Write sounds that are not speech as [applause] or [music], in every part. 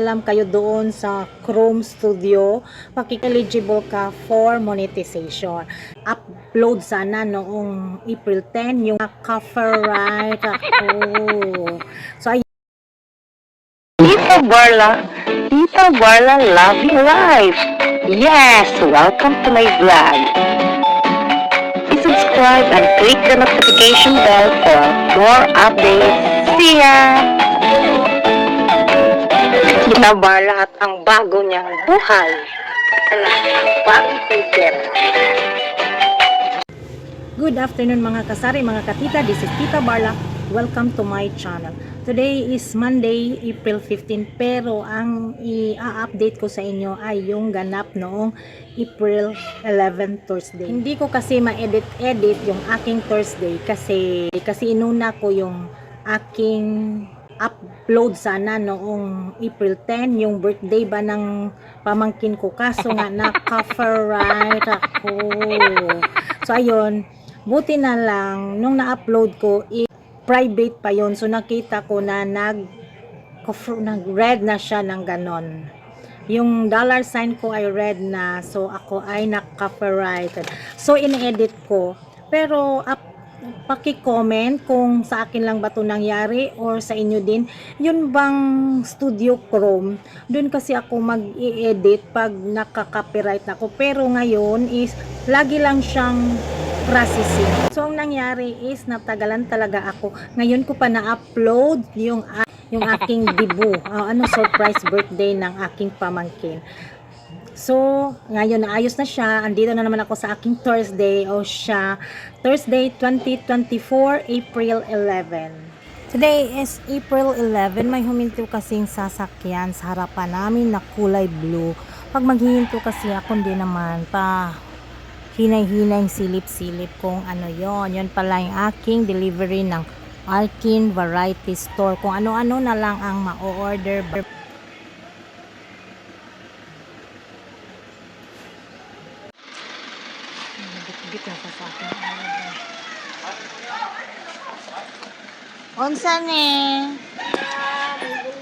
alam kayo doon sa Chrome Studio, pakik-eligible ka for monetization. Upload sana noong April 10 yung copyright ako. So, ayun. Tita Barla, Tita Barla Loving Life. Yes, welcome to my vlog. Subscribe and click the notification bell for more updates. See ya! Tita Barla at ang bago niyang buhay. Bagong ticket. Good afternoon mga kasari, mga katita. This is Tita Barla. Welcome to my channel. Today is Monday, April 15. Pero ang i-update ko sa inyo ay yung ganap noong April 11 Thursday. Hindi ko kasi ma-edit-edit yung aking Thursday kasi kasi inuna ko yung aking upload sana noong April 10 yung birthday ba ng pamangkin ko. Kaso nga [laughs] na-copyright ako. So ayun. Buti na lang nung na-upload ko i- private pa yon so nakita ko na nag nag red na siya ng ganon. Yung dollar sign ko ay red na so ako ay na-copyrighted so in-edit ko. Pero up paki-comment kung sa akin lang ba to nangyari or sa inyo din. Yun bang Studio Chrome, dun kasi ako mag-i-edit pag nakaka-copyright na ako. Pero ngayon is lagi lang siyang processing. So ang nangyari is natagalan talaga ako. Ngayon ko pa na-upload yung yung aking [laughs] dibu. Ah, ano surprise birthday ng aking pamangkin. So, ngayon naayos na siya. Andito na naman ako sa aking Thursday o siya. Thursday 2024, April 11. Today is April 11. May huminto kasing sasakyan sa harapan namin na kulay blue. Pag maghihinto kasi ako, hindi naman pa hinay-hinay silip-silip kung ano yon yon pala yung aking delivery ng Arkin Variety Store. Kung ano-ano na lang ang ma-order. Bit na sa akin. Unsa ni?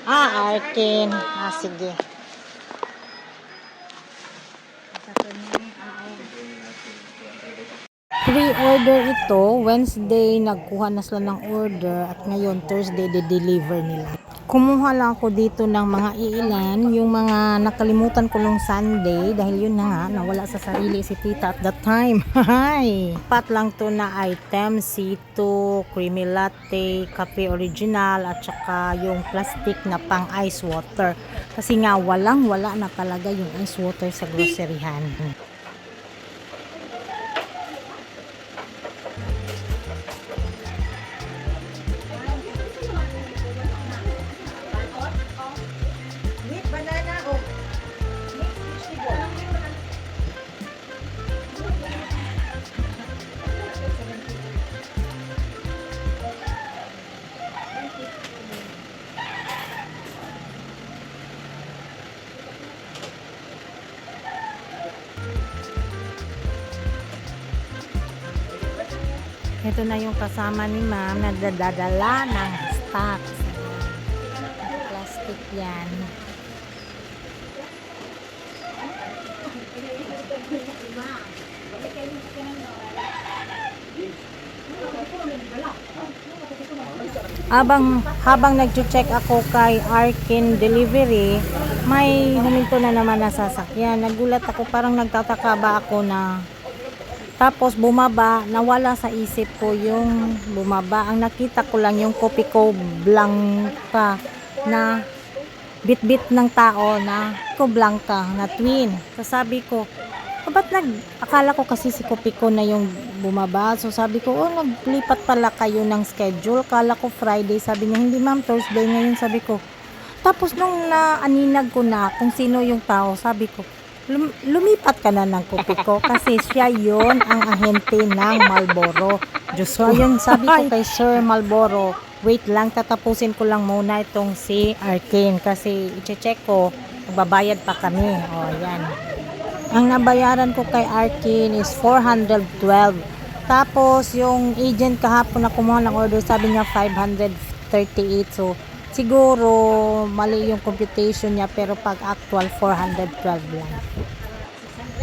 Ah, Arkin. Ah, sige. Pre-order ito, Wednesday nagkuha na sila ng order at ngayon Thursday de-deliver nila. Kumuha lang ako dito ng mga iilan, yung mga nakalimutan ko nung Sunday dahil yun na nga, nawala sa sarili si tita at that time. [laughs] Hi! Pat lang to na item, sito, creamy latte, kape original at saka yung plastic na pang ice water. Kasi nga walang wala na talaga yung ice water sa groceryhan. Ito na yung kasama ni ma'am na dadadala ng stocks. Plastic yan. Habang habang nagche-check ako kay Arkin Delivery, may huminto na naman na sasakyan. Nagulat ako, parang nagtataka ba ako na tapos bumaba, nawala sa isip ko yung bumaba. Ang nakita ko lang yung kopi ko blanca na bit-bit ng tao na ko blanca na twin. So sabi ko, "Ah, ba't nag, akala ko kasi si kopi ko na yung bumaba. So sabi ko, oh naglipat pala kayo ng schedule. Kala ko Friday. Sabi niya, hindi ma'am, Thursday ngayon. Sabi ko, tapos nung naaninag ko na kung sino yung tao, sabi ko, lum- lumipat ka na ng kupi ko kasi siya yon ang ahente ng Malboro. Diyos ko, yun sabi ko kay Sir Malboro, wait lang, tatapusin ko lang muna itong si Arkin kasi i-check ko, magbabayad pa kami. O, yan. Ang nabayaran ko kay Arkin is 412. Tapos, yung agent kahapon na kumuha ng order, sabi niya 538. So, siguro mali yung computation niya pero pag actual 412 lang.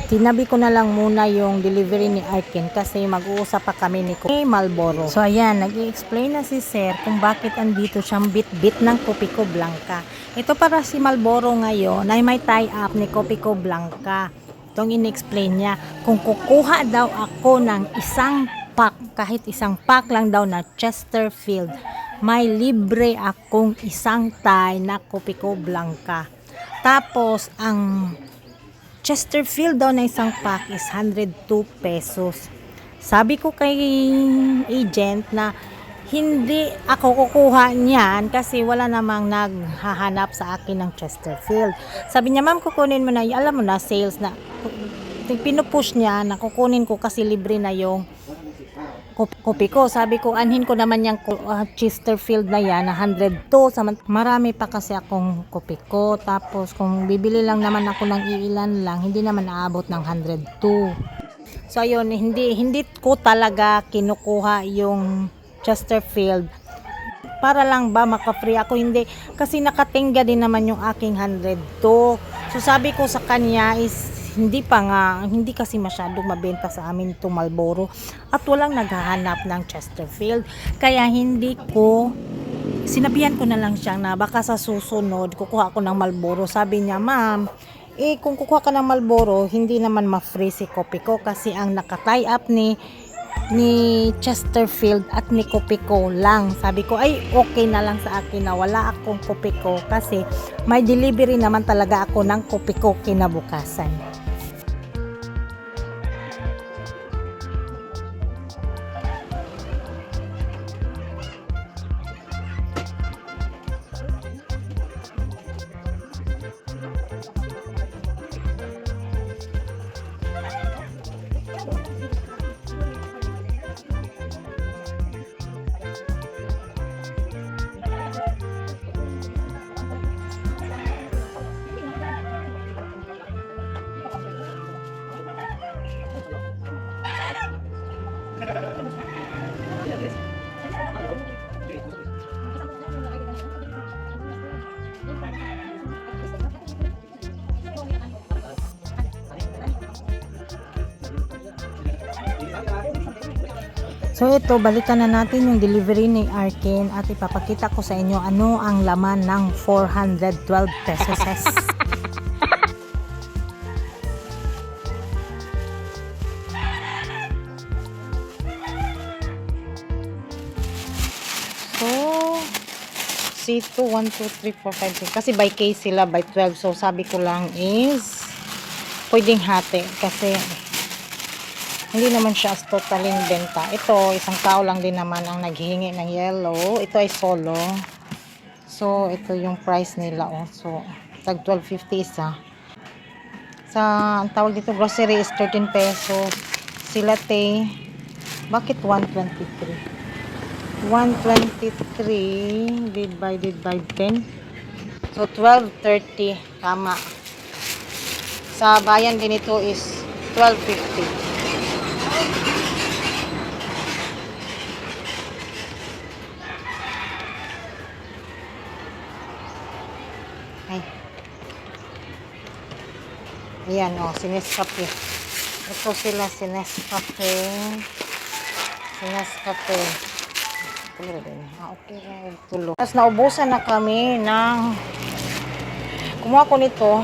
Tinabi ko na lang muna yung delivery ni Arkin kasi mag-uusap pa kami ni Kuya Malboro. So ayan, nag explain na si Sir kung bakit andito siyang bit-bit ng Kopiko Blanca. Ito para si Malboro ngayon ay may tie-up ni Kopiko Blanca. Itong in-explain niya kung kukuha daw ako ng isang pack, kahit isang pack lang daw na Chesterfield, may libre akong isang tie na Kopiko Blanca. Tapos, ang Chesterfield daw na isang pack is 102 pesos. Sabi ko kay agent na hindi ako kukuha niyan kasi wala namang naghahanap sa akin ng Chesterfield. Sabi niya, ma'am, kukunin mo na, alam mo na, sales na. Pinupush niya na kukunin ko kasi libre na yung kopi ko. Sabi ko, anhin ko naman yung ah, Chesterfield na yan, na 102. Samant- Marami pa kasi akong kopi ko. Tapos, kung bibili lang naman ako ng iilan lang, hindi naman aabot ng 102. So, ayun, hindi, hindi ko talaga kinukuha yung Chesterfield para lang ba maka-free ako hindi kasi nakatingga din naman yung aking 102 so sabi ko sa kanya is hindi pa nga hindi kasi masyadong mabenta sa amin itong Marlboro at walang naghahanap ng Chesterfield kaya hindi ko sinabihan ko na lang siya na baka sa susunod kukuha ako ng Marlboro sabi niya ma'am eh kung kukuha ka ng Marlboro hindi naman ma-free si kopi ko kasi ang naka-tie up ni ni Chesterfield at ni Kopiko lang. Sabi ko, ay okay na lang sa akin na wala akong Kopiko kasi may delivery naman talaga ako ng Kopiko kinabukasan. So ito, balikan na natin yung delivery ni Arkin at ipapakita ko sa inyo ano ang laman ng 412 pesos. [laughs] So, C2, 1, 2, 3, 4, 5, 6. Kasi by case sila, by 12. So, sabi ko lang is, pwedeng hati. Kasi, hindi naman siya as totaling benta. Ito, isang tao lang din naman ang naghihingi ng yellow. Ito ay solo. So, ito yung price nila. Oh. So, tag 12.50 isa. Sa, ang tawag dito, grocery is 13 pesos. Silate, bakit 123? 123 divided by 10. So, 12.30. Tama. Sa bayan din ito is 12.50. Ayan, o, oh, sinescape. Ito sila, sinescape. Sinescape. Tulo din. Ah, okay. Tulo. Tapos naubusan na kami ng kumuha ko nito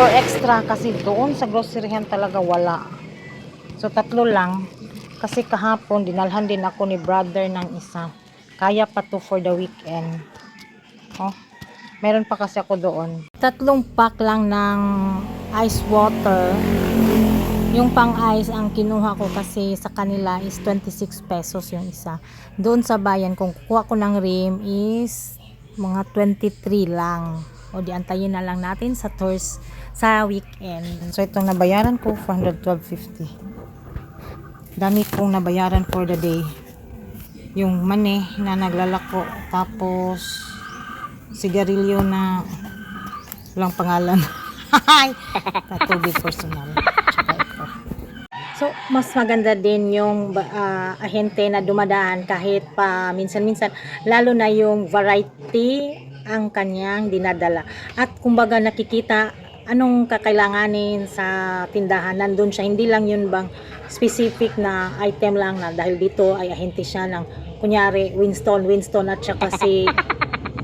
for extra kasi doon sa groceryhan talaga wala. So, tatlo lang. Kasi kahapon, dinalhan din ako ni brother ng isa. Kaya pa to for the weekend. Oh, meron pa kasi ako doon. Tatlong pack lang ng ice water. Yung pang ice ang kinuha ko kasi sa kanila is 26 pesos yung isa. Doon sa bayan, kung kukuha ko ng rim is mga 23 lang. O di antayin na lang natin sa tours sa weekend. So itong nabayaran ko 412.50. Dami kong nabayaran for the day. Yung mani na naglalako tapos sigarilyo na walang pangalan. Tatubig personal. So mas maganda din yung ah, ahente na dumadaan kahit pa minsan-minsan, lalo na yung variety ang kanyang dinadala. At kumbaga nakikita anong kakailanganin sa tindahan, nandun siya, hindi lang yun bang specific na item lang na dahil dito ay ahente siya ng kunyari Winston, Winston at saka si [laughs]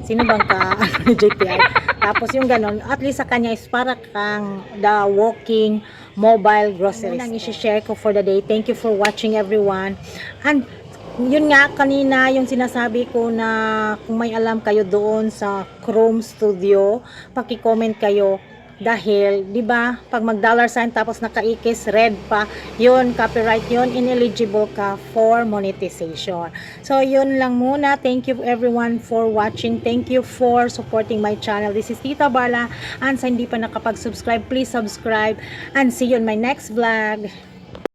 sino bang ka [laughs] JTI tapos yung ganon at least sa kanya is para kang the walking mobile grocery store. i-share ko for the day. Thank you for watching everyone. And yun nga kanina yung sinasabi ko na kung may alam kayo doon sa Chrome Studio, paki-comment kayo dahil 'di ba pag mag dollar sign tapos nakaikis red pa yun copyright yun ineligible ka for monetization. So yun lang muna. Thank you everyone for watching. Thank you for supporting my channel. This is Tita Barla. And sa hindi pa nakapag-subscribe please subscribe. And see you in my next vlog